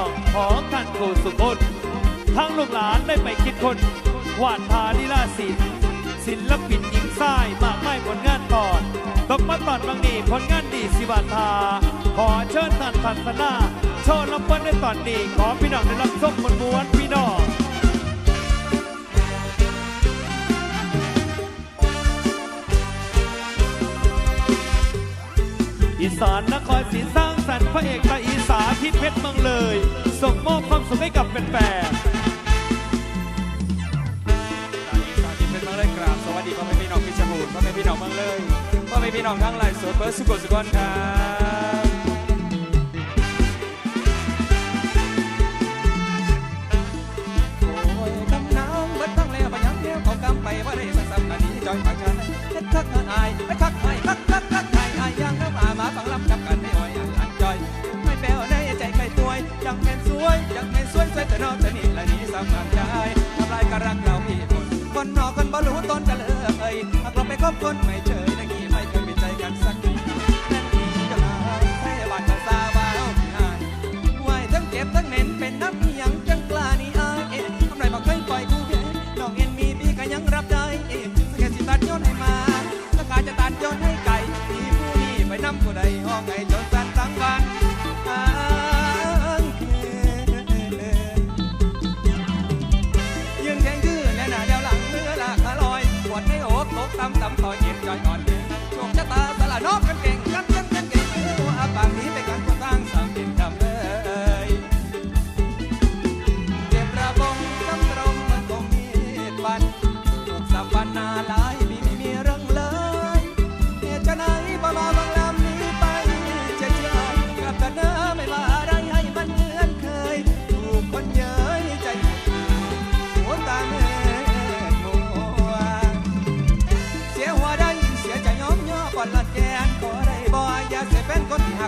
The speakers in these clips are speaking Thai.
อนพี่น้องของท่านครูสุคนทั้งลูกหลานได้ไปคิดคนวาดทาลีลาศิลป์ศิลปินหญิงทรายมากไม่ผลงานก่อนตกมาตอนบางนีผลงานดีสิบาทา ขอเชิญท่านพันธนาโชว์ลำเปิ้ลในตอนนี้ ขอพี่น้องได้รับชมมวลม้วนพี่น้องอีสานนครศรีสร้างสรรค์พระเอกตาอี สานทิศเพชรเมืองเลย ส่งมอบความสุขให้กับแฟนสวัสดีสวัสดีเป็นเมืองเลยครับสวัสดีพ่อแม่พี่น้องพิชบูรณ์พ่อแม่พี่น้องเมืองเลยพ่อแม่พี่น้องทั้งหลายสวนเบิร์ดสุโขสุขนครับโอ้ยกำน้ำตั้งแล้วมายังเดียวเขากำไปว่าได้สักสามนาทีจอยปากชายเฮ็ดคักอาย แม่นสวยสวยแต่นอกแต่นี่ละนี้สำคัญใจทำลายกรักเราพี่คนคนนอกคนบ่รู้ต้นกันเลยหากเราไปคบคนไม่เจอตะกี้ไม่เคยมีใจกันสักทีนั่นนี่ก็ลาให้บาดกันซาบาวที่อายไหวทั้งเจ็บทั้งเน้นเป็นน้ำอียังจังกล้านี่อายเอ็นทำไรบอกเคยปล่อยกู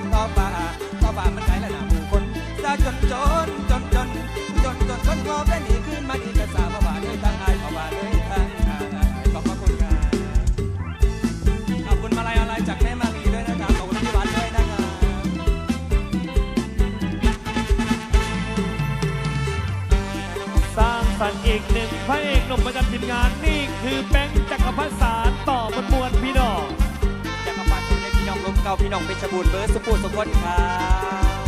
ากต่อป่าต่อป่ามันไกลและหนาผู้คนจะจนจนจนจนจนจนจนก็เป็นหนีขึ้นมาอีก พี่น้องเพชรบูรณ์เบิร์ดสุภูสุพนครับ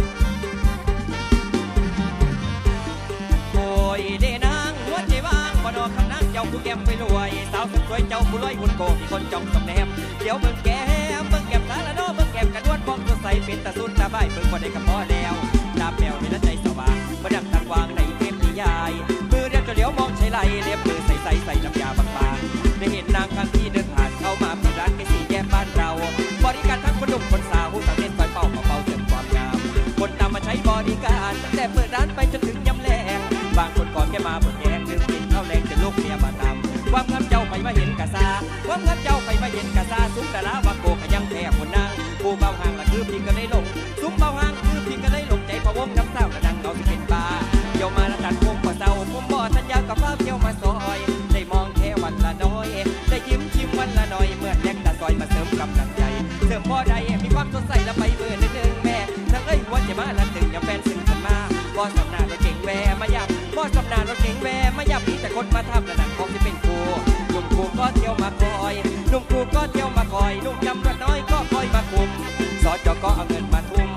โอ้ยเดนางหัวใจว่างบ่ดอกคำนักเจ้าผู้แก้มไปรวย สาวสุดสวยเจ้าผู้รวยหุ่นโกมีคนจ้องสำแนมเดี๋ยวเบิ่งแก้มเบิ่งแก้มตาละเน้อเบิ่งแก้มกระดวนป้องตัวใสเป็นตาสุดตาใบเบิ่งบ่ได้กับพ่อแล้วตาแป๋วมีละใจสว่างบ่ดังทางวางในเทพนิยายมือเรียบจะเลี้ยวมองใช้ไหลเล็บมือใส่ใส่ใส่น้ำยาบางๆได้เห็นนางข้าง ซุ้มแต่ละว่าโกกะยังแพ้คนนางผู้เบาห่างละคือพี่ก็ได้ลงซุ้มเบาห่างคือพี่ก็ได้ลงใจพะวงน้ำเศร้าละดังเราสิเป็นบ้าเที่ยวมาละตัดวงกว่าเศร้าผมบ่สัญญากับฟ้าเที่ยวมาซอย ได้มองแค่วันละน้อย ได้ยิ้มชิมวันละหน่อย เมื่อแลกตาซอยมาเสริมกำลังใจเสริมพ่อใดมีความสดใสและไปเบอร์นิดนึงแม่ทั้งเอ้ยหัวจะมาละตึงอย่าแฟนซึ้งกันมาบ่สำนานรถเก่งแวมายับบ่สำนานรถเก่งแวมายับมีแต่คนมาทำระดับของที่เป็นครูหนุ่มครูก็เที่ยวมาคอย ลูก็เที่ยวมาคอยนุ่มจำรวจน้อยก็คอยมาคุมสอจอก็เอาเงินมาทุ่ม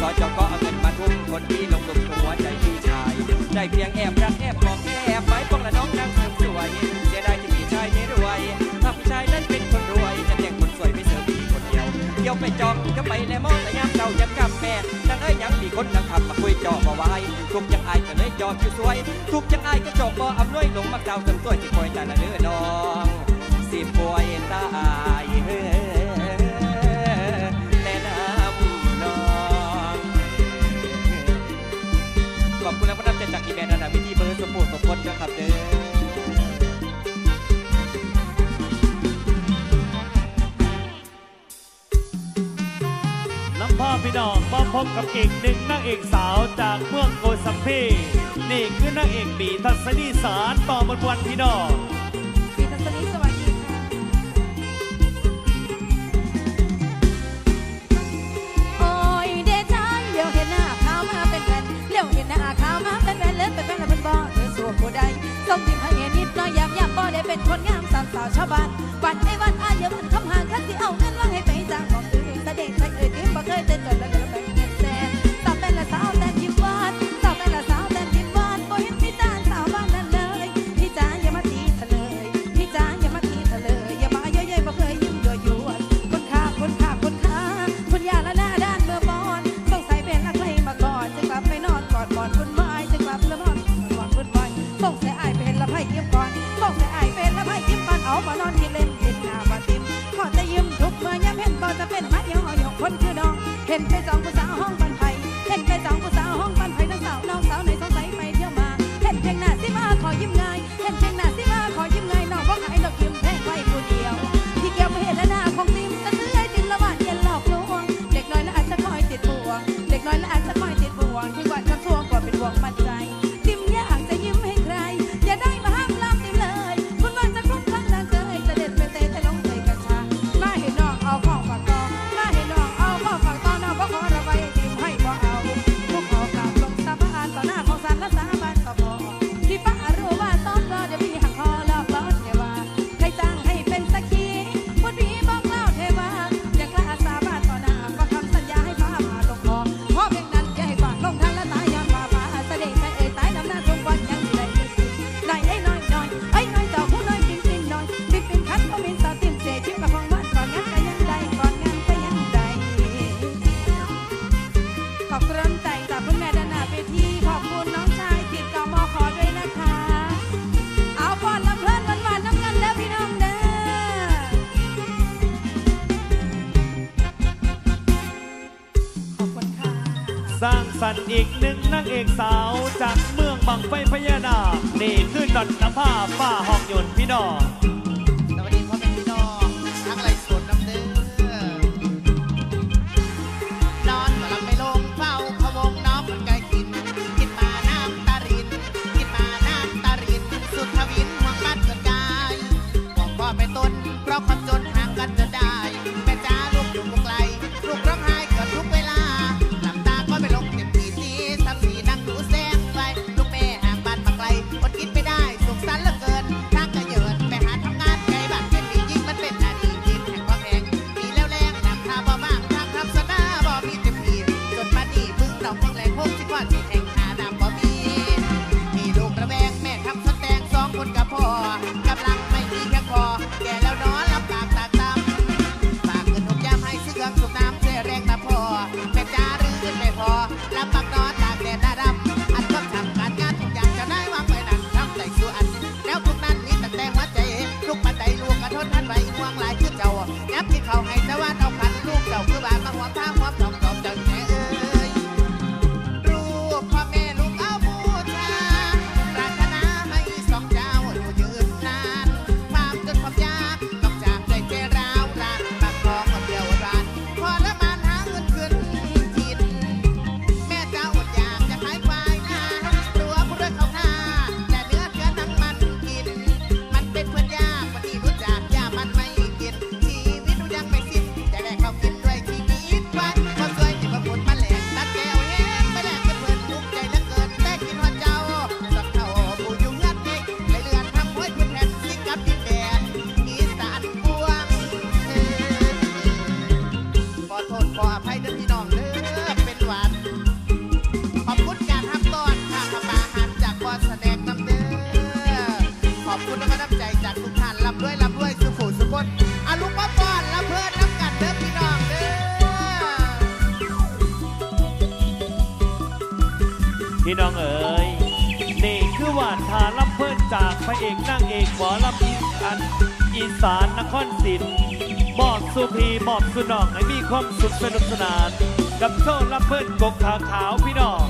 สอจอก็เอาเงินมาทุ่มคนที่ลงหลุมหัวใจพี่ชายได้เพียงแอบรักแอบมองแอบไม้ป้องละน้องนางเสริมสวยเสียดายที่พี่ชายไม่รวยถ้าพี่ชายนั้นเป็นคนรวยจะแต่งคนสวยไม่เสริมพี่คนเดียวเที่ยวไปจองก็ไปแล้วมองแต่ยามเจ้ายันกับแม่นางเอ้ยยังมีคนนางขับมาคุยจอมาไว้ทุกยังอายก็เลยจอคิวสวยทุกยังอายก็จอกบ่อำนวยหลงมักดาวเสริมสวที่คอยแต่ละเนื้อน้อง สิป่วยตายเฮ้แนะนำนองขอบคุณและพระนำใจจากอีแมนระดับวิธีเบอร์สมุทรสมพลนะครับเด้อน้ำพ่อพี่น้องมาพบกับอีกหนึ่งนางเอกสาวจากเมืองโกสัมพีนี่คือนางเอกบีทัศนีสารต่อมวลมวลพี่น้อง ใดทรงยิ้มให้เห็นนิดน้อยยามยามบ่ได้เป็นคนงามสาวสาวชาวบ้านวันไอ้วันอายวันคำหางคันที่เอาเงิน Gen Pezang สันอีกหนึ่งนางเอกสาวจากเมืองบังไฟพญานาคนี่คือดอนทภาป้าห้องยนต์พี่น้อง แรงนะพ่อ พี่น้องเอ๋ยนี่คือหวานทาลับเพื่อนจากพระเอกนั่งเอกหมอลำอีอันอีสานนครศิลป์มอบสุพีมอบสุนองให้มีความสุขสนุกสนาน กับโซ่ลับเพื่อนกบขาวขาวพี่น้อง